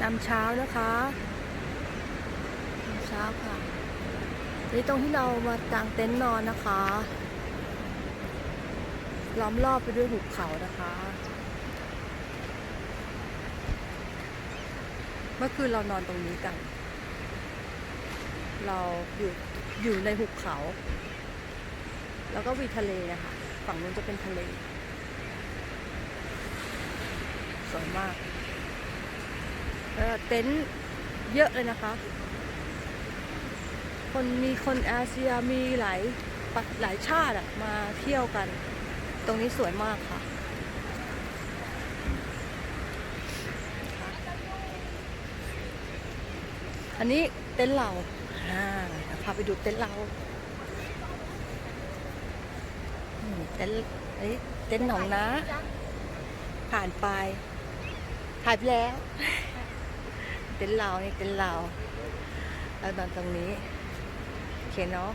ยามเช้านะคะยามเช้าค่ะนี่ตรงที่เรามากางเต็นท์นอนนะคะ ล้อมรอบไปด้วยหุบเขานะคะ เมื่อคืนเรานอนตรงนี้กัน เราอยู่อยู่ในหุบเขา แล้วก็มีทะเลนะคะฝั่งนู้นจะเป็นทะเลสวยมาก เต็นท์เยอะเลยนะคะ คนมีคนอาเซียมีหลายหลายชาติมาเที่ยวกัน ตรงนี้สวยมากค่ะอันนี้เต็นท์เราอ่าพาไปดูเต็นท์เราเต็นท์เต็นท์หนองนะ ผ่านไปถ่ายไปแล้ว เต็นท์เรานี่เต็นท์เราเรานอนตรงนี้โอเคเนาะ